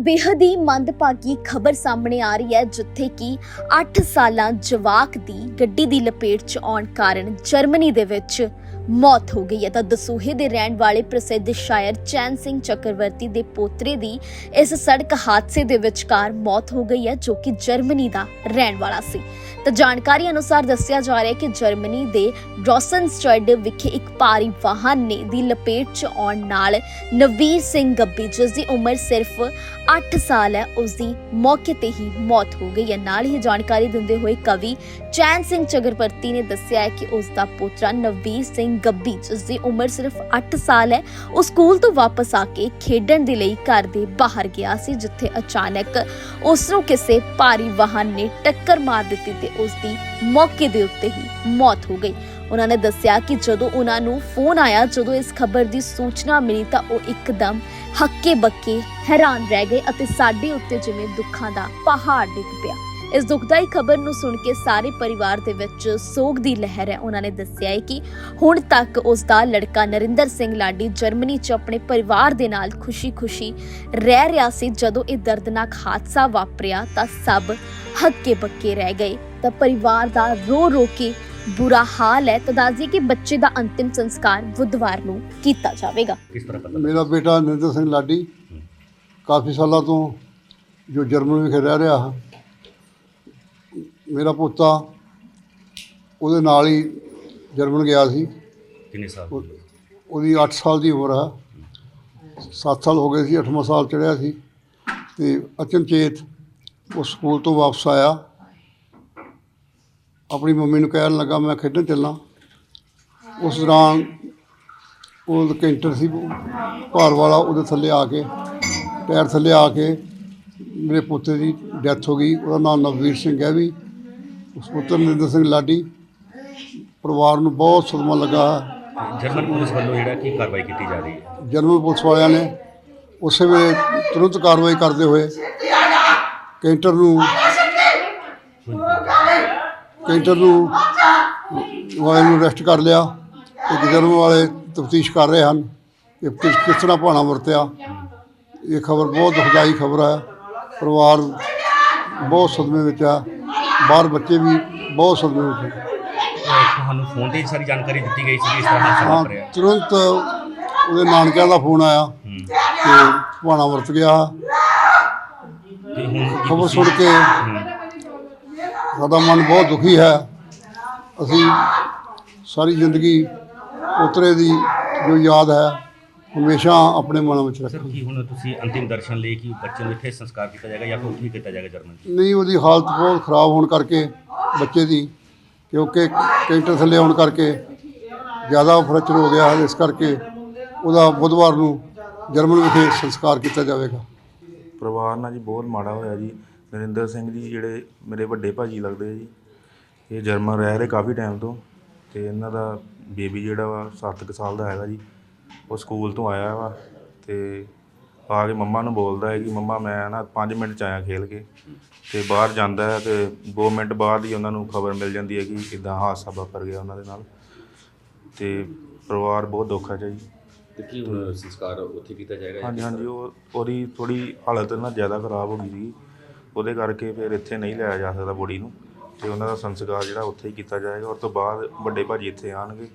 ਬੇਹਦ ਹੀ ਮੰਦਭਾਗੀ ਖਬਰ ਸਾਹਮਣੇ ਆ ਰਹੀ ਹੈ, ਜਿੱਥੇ ਕਿ 8 ਸਾਲਾਂ ਜਵਾਕ ਦੀ ਗੱਡੀ ਦੀ ਲਪੇਟ 'ਚ ਆਉਣ ਕਾਰਨ ਜਰਮਨੀ ਦੇ ਵਿੱਚ ਮੌਤ ਹੋ ਗਈ ਹੈ। ਤਾਂ ਦਸੂਹੇ ਦੇ ਰਹਿਣ ਵਾਲੇ ਪ੍ਰਸਿੱਧ ਸ਼ਾਇਰ ਚੈਨ ਸਿੰਘ ਚੱਕਰਵਰਤੀ ਦੇ ਪੋਤਰੇ ਦੀ ਇਸ ਸੜਕ ਹਾਦਸੇ ਦੇ ਵਿਚਕਾਰ ਮੌਤ ਹੋ ਗਈ ਹੈ, ਜੋ ਕਿ ਜਰਮਨੀ ਦਾ ਰਹਿਣ ਵਾਲਾ ਸੀ। ਤਾਂ ਜਾਣਕਾਰੀ ਅਨੁਸਾਰ ਦੱਸਿਆ ਜਾ ਰਿਹਾ ਹੈ ਕਿ ਜਰਮਨੀ ਦੇ ਰੋਸਨਸਟਡ ਵਿਖੇ ਇੱਕ ਭਾਰੀ ਵਾਹਨ ਨੇ ਦੀ ਲਪੇਟ 'ਚ ਆਉਣ ਨਾਲ ਨਵੀਰ ਸਿੰਘ ਗੱਬੀ, ਜਿਸ ਦੀ ਉਮਰ ਸਿਰਫ 8 ਸਾਲ ਹੈ, ਉਸ ਦੀ ਮੌਕੇ ਤੇ ਹੀ ਮੌਤ ਹੋ ਗਈ ਹੈ। ਨਾਲ ਹੀ ਜਾਣਕਾਰੀ ਦਿੰਦੇ ਹੋਏ ਕਵੀ ਚੈਨ ਸਿੰਘ ਚਗਰਪਰਤੀ ਨੇ ਦੱਸਿਆ ਹੈ ਕਿ ਉਸ ਦਾ ਪੁੱਤਰਾ ਨਵੀਰ ਸਿੰਘ ਗੱਬੀ, ਜਿਸ ਦੀ ਉਮਰ ਸਿਰਫ 8 ਸਾਲ ਹੈ, ਉਹ ਸਕੂਲ ਤੋਂ ਵਾਪਸ ਆ ਕੇ ਖੇਡਣ ਦੇ ਲਈ ਘਰ ਦੇ ਬਾਹਰ ਗਿਆ ਸੀ, ਜਿੱਥੇ ਅਚਾਨਕ ਉਸ ਨੂੰ ਕਿਸੇ ਭਾਰੀ ਵਾਹਨ ਨੇ ਟੱਕਰ ਮਾਰ ਦਿੱਤੀ ਤੇ ਉਸ ਦੀ ਮੌਕੇ ਦੇ ਉੱਤੇ ਹੀ ਮੌਤ ਹੋ ਗਈ। ਉਹਨਾਂ ਨੇ ਦੱਸਿਆ ਕਿ ਜਦੋਂ ਉਹਨਾਂ ਨੂੰ ਫੋਨ ਆਇਆ, ਜਦੋਂ ਇਸ ਖਬਰ ਦੀ ਸੂਚਨਾ ਮਿਲੀ ਤਾਂ ਉਹ ਇੱਕਦਮ ਹੱਕੇ ਬੱਕੇ ਹੈਰਾਨ ਰਹਿ ਗਏ ਅਤੇ ਸਾਡੇ ਉੱਤੇ ਜਿਵੇਂ ਦੁੱਖਾਂ ਦਾ ਪਹਾੜ ਡਿੱਗ ਪਿਆ। ਇਸ ਦੁਖਦਾਈ ਖਬਰ ਨੂੰ ਸੁਣ ਕੇ ਸਾਰੇ ਪਰਿਵਾਰ ਦੇ ਵਿੱਚ ਸੋਗ ਦੀ ਲਹਿਰ ਹੈ। ਉਹਨਾਂ ਨੇ ਦੱਸਿਆ ਹੈ ਕਿ ਹੁਣ ਤੱਕ ਉਸ ਦਾ ਲੜਕਾ ਨਰਿੰਦਰ ਸਿੰਘ ਲਾਡੀ ਜਰਮਨੀ 'ਚ ਆਪਣੇ ਪਰਿਵਾਰ ਦੇ ਨਾਲ ਖੁਸ਼ੀ-ਖੁਸ਼ੀ ਰਹਿ ਰਿਹਾ ਸੀ। ਜਦੋਂ ਇਹ ਦਰਦਨਾਕ ਹਾਦਸਾ ਵਾਪਰਿਆ ਤਾਂ ਸਭ ਹੱਕੇ ਬੱਕੇ ਰਹਿ ਗਏ। ਤਾਂ ਪਰਿਵਾਰ ਦਾ ਰੋ ਰੋ ਕੇ ਬੁਰਾ ਹਾਲ ਹੈ। ਤਾਂ ਦੱਸਦੀ ਕਿ ਬੱਚੇ ਦਾ ਅੰਤਿਮ ਸੰਸਕਾਰ ਬੁੱਧਵਾਰ ਨੂੰ ਕੀਤਾ ਜਾਵੇਗਾ। ਕਿਸ ਤਰ੍ਹਾਂ ਪਤਾ ਮੇਰਾ ਬੇਟਾ ਨਿੰਦਰ ਸਿੰਘ ਲਾਡੀ ਕਾਫੀ ਸਾਲਾਂ ਤੋਂ ਜੋ ਜਰਮਨ ਵਿਖੇ ਰਹਿ ਰਿਹਾ ਹੈ। ਮੇਰਾ ਪੋਤਾ ਉਹਦੇ ਨਾਲ ਹੀ ਜਰਮਨ ਗਿਆ ਸੀ। ਕਿੰਨੇ ਸਾਲ ਉਹ- ਉਹਦੀ 8 ਸਾਲ ਦੀ ਉਮਰ ਹੈ। 7 ਸਾਲ ਹੋ ਗਏ ਸੀ 8ਵਾਂ ਸਾਲ ਚੜਿਆ ਸੀ। ਤੇ ਅਚਨਚੇਤ ਉਹ ਸਕੂਲ ਤੋਂ ਵਾਪਸ ਆਇਆ। ਆਪਣੀ ਮੰਮੀ ਨੂੰ ਕਹਿਣ ਲੱਗਾ ਮੈਂ ਖੇਡਣ ਚੱਲਾਂ। ਉਸ ਦੌਰਾਨ ਉਹ ਕੈਂਟਰ ਸੀ ਭਾਰ ਵਾਲਾ ਉਹਦੇ ਥੱਲੇ ਆ ਕੇ ਟਾਇਰ ਥੱਲੇ ਆ ਕੇ ਮੇਰੇ ਪੁੱਤੇ ਦੀ ਡੈਥ ਹੋ ਗਈ। ਉਹਦਾ ਨਾਮ ਨਵਵੀਰ ਸਿੰਘ ਹੈ ਵੀ। ਉਸ ਪੁੱਤਰ ਨਿੰਦਰ ਸਿੰਘ ਲਾਡੀ ਪਰਿਵਾਰ ਨੂੰ ਬਹੁਤ ਸਦਮਾ ਲੱਗਾ। ਜਰਮਨ ਪੁਲਿਸ ਵੱਲੋਂ ਜਿਹੜਾ ਕੀ ਕਾਰਵਾਈ ਕੀਤੀ ਜਾ ਰਹੀ ਹੈ? ਜਰਮਨ ਪੁਲਿਸ ਵਾਲਿਆਂ ਨੇ ਉਸੇ ਵੇਲੇ ਤੁਰੰਤ ਕਾਰਵਾਈ ਕਰਦੇ ਹੋਏ ਕੈਂਟਰ ਨੂੰ ਕੈਂਟਰ ਨੂੰ ਵਾਲੇ ਨੂੰ ਅਰੈਸਟ ਕਰ ਲਿਆ ਤੇ ਜਰਮਨ ਵਾਲੇ ਤਫਤੀਸ਼ ਕਰ ਰਹੇ ਹਨ ਕਿ ਕਿਸ ਕਿਸ ਤਰ੍ਹਾਂ ਭਾਣਾ ਵਰਤਿਆ ਇਹ ਖਬਰ ਬਹੁਤ ਦੁਖਦਾਈ ਖਬਰ ਹੈ ਪਰਿਵਾਰ ਬਹੁਤ ਸਦਮੇ ਵਿੱਚ ਆ ਬਾਹਰ ਬੱਚੇ ਵੀ ਬਹੁਤ ਸਦਮੇ ਵਿੱਚ ਆ। ਤੁਹਾਨੂੰ ਫੋਨ ਤੇ ਸਾਰੀ ਜਾਣਕਾਰੀ ਦਿੱਤੀ ਗਈ ਸੀ ਕਿ ਇਸ ਤਰ੍ਹਾਂ ਹਾਦਸਾ ਹਾਂ ਵਾਪਰਿਆ ਤੁਰੰਤ ਉਹਦੇ ਨਾਨਕਿਆਂ ਦਾ ਫੋਨ ਆਇਆ ਹੂੰ। ਕਿ ਭਾਣਾ ਵਰਤ ਗਿਆ ਤੇ ਹੁਣ ਕੀ ਖਬਰ ਤੁਸੀਂ- ਸੁਣ ਕੇ ਹੂੰ। ਸਾਡਾ ਮਨ ਬਹੁਤ ਦੁਖੀ ਹੈ। ਅਸੀਂ ਸਾਰੀ ਜ਼ਿੰਦਗੀ ਉਤਰੇ ਦੀ ਜੋ ਯਾਦ ਹੈ ਹਮੇਸ਼ਾ ਆਪਣੇ ਮਨ ਵਿੱਚ ਸਰ ਰੱਖਾਂਗੇ ਕੀ ਹੁਣ ਤੁਸੀਂ ਅੰਤਿਮ ਦਰਸ਼ਨ ਲਈ ਕਿ ਬੱਚੇ ਨੂੰ ਇੱਥੇ ਸੰਸਕਾਰ ਕੀਤਾ ਜਾਏਗਾ ਜਾਂ ਫਿਰ ਉੱਥੇ ਹੀ ਕੀਤਾ ਜਾਏਗਾ ਜਰਮਨ 'ਚ? ਨਹੀਂ ਉਹਦੀ ਹਾਲਤ ਬਹੁਤ ਖਰਾਬ ਹੋਣ ਕਰਕੇ ਬੱਚੇ ਦੀ ਕਿਉਂਕਿ ਕੈਂਟਰ ਥੱਲੇ ਆਉਣ ਕਰਕੇ ਜ਼ਿਆਦਾ ਫ੍ਰੈਕਚਰ ਹੋ ਗਿਆ ਹੈ ਇਸ ਕਰਕੇ ਉਹਦਾ ਬੁੱਧਵਾਰ ਨੂੰ ਜਰਮਨ ਵਿਖੇ ਸੰਸਕਾਰ ਕੀਤਾ ਜਾਵੇਗਾ। ਪਰਿਵਾਰ ਨਾਲ ਜੀ ਬਹੁਤ ਮਾੜਾ ਹੋਇਆ ਜੀ। ਨਰਿੰਦਰ ਸਿੰਘ ਜੀ ਜਿਹੜੇ ਮੇਰੇ ਵੱਡੇ ਭਾਜੀ ਲੱਗਦੇ ਜੀ ਇਹ ਜਰਮਨ ਰਹਿ ਰਹੇ ਕਾਫੀ ਟਾਈਮ ਤੋਂ ਤੇ ਇਹਨਾਂ ਦਾ ਬੇਬੀ ਜਿਹੜਾ ਵਾ 7 ਕੁ ਸਾਲ ਦਾ ਹੈਗਾ ਜੀ ਉਹ ਸਕੂਲ ਤੋਂ ਆਇਆ ਵਾ ਤੇ ਆ ਕੇ ਮੰਮਾ ਨੂੰ ਬੋਲਦਾ ਹੈ ਕਿ ਮੰਮਾ ਮੈਂ ਨਾ 5 ਮਿੰਟ ਚ ਆਇਆ ਖੇਲ ਕੇ ਤੇ ਬਾਹਰ ਜਾਂਦਾ ਹੈ ਤੇ 2 ਮਿੰਟ ਬਾਅਦ ਹੀ ਉਹਨਾਂ ਨੂੰ ਖਬਰ ਮਿਲ ਜਾਂਦੀ ਹੈ ਕਿ ਇਦਾਂ ਹਾਦਸਾ ਵਾਪਰ ਗਿਆ ਉਹਨਾਂ ਦੇ ਨਾਲ ਤੇ ਪਰਿਵਾਰ ਬਹੁਤ ਦੁੱਖ ਹੈ ਜੀ। ਤੇ ਕੀ ਹੁਣ ਸੰਸਕਾਰ ਉੱਥੇ ਕੀਤਾ ਜਾਏਗਾ ਹਾਂਜੀ ਹਾਂਜੀ ਉਹ ਉਹਦੀ ਥੋੜੀ ਹਾਲਤ ਨਾ ਜ਼ਿਆਦਾ ਖਰਾਬ ਹੋ ਗਈ ਸੀ। ਉਹਦੇ ਕਰਕੇ ਫਿਰ ਇੱਥੇ ਨਹੀਂ ਲਿਆਇਆ ਜਾ ਸਕਦਾ ਬੋਡੀ ਨੂੰ ਤੇ ਉਹਨਾਂ ਦਾ ਸੰਸਕਾਰ ਜਿਹੜਾ ਉੱਥੇ ਹੀ ਕੀਤਾ ਜਾਏਗਾ ਉਸ ਤੋਂ ਬਾਅਦ ਵੱਡੇ ਭਾਜੀ ਇੱਥੇ ਆਣਗੇ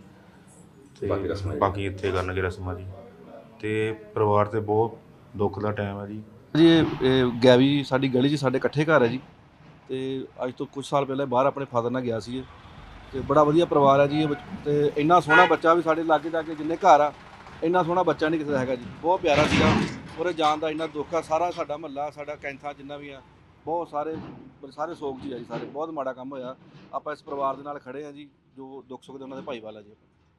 ਤੇ ਬਾਕੀ ਰਸਮਾਂ ਜੀ। ਬਾਕੀ ਇੱਥੇ ਕਰਨਗੇ ਰਸਮਾਂ ਜੀ। ਤੇ ਪਰਿਵਾਰ ਤੇ ਬਹੁਤ ਦੁੱਖ ਦਾ ਟਾਈਮ ਹੈ ਜੀ। ਜੀ ਇਹ ਇਹ ਗੈਵੀ ਸਾਡੀ ਗਲੀ 'ਚ ਸਾਡੇ ਇਕੱਠੇ ਘਰ ਹੈ ਜੀ। ਤੇ ਅੱਜ ਤੋਂ ਕੁਝ ਸਾਲ ਪਹਿਲਾਂ ਬਾਹਰ ਆਪਣੇ ਫਾਦਰ ਨਾਲ ਗਿਆ ਸੀ ਇਹ ਤੇ ਬੜਾ ਵਧੀਆ ਪਰਿਵਾਰ ਹੈ ਜੀ ਇਹ ਬੱਚ- ਤੇ ਇੰਨਾ ਸੋਹਣਾ ਬੱਚਾ ਵੀ ਸਾਡੇ ਲਾਗੇ ਜਾ ਕੇ ਜਿੰਨੇ ਘਰ ਆ ਇੰਨਾ ਸੋਹਣਾ ਬੱਚਾ ਨਹੀਂ ਕਿਸੇ ਦਾ ਹੈਗਾ ਜੀ। ਬਹੁਤ ਪਿਆਰਾ ਸੀਗਾ। ਉਹਦੇ ਜਾਣ ਦਾ ਇੰਨਾ ਦੁੱਖ ਆ ਸਾਰਾ ਸਾਡਾ ਮਹੱਲਾ ਸਾਡਾ ਕੈਂਥਾ ਜਿੰਨਾ ਵੀ ਆ ਬਹੁਤ ਸਾਰੇ ਸਾਰੇ ਸੋਗ ਜੀ ਆ ਜੀ ਸਾਰੇ, ਬਹੁਤ ਮਾੜਾ ਕੰਮ ਹੋਇਆ। ਆਪਾਂ ਇਸ ਪਰਿਵਾਰ ਦੇ ਨਾਲ ਖੜੇ ਆ ਜੀ, ਜੋ ਦੁੱਖ ਸੁੱਖ ਦੇ ਉਹਨਾਂ ਦੇ ਭਾਈਵਾਲ ਆ ਜੀ।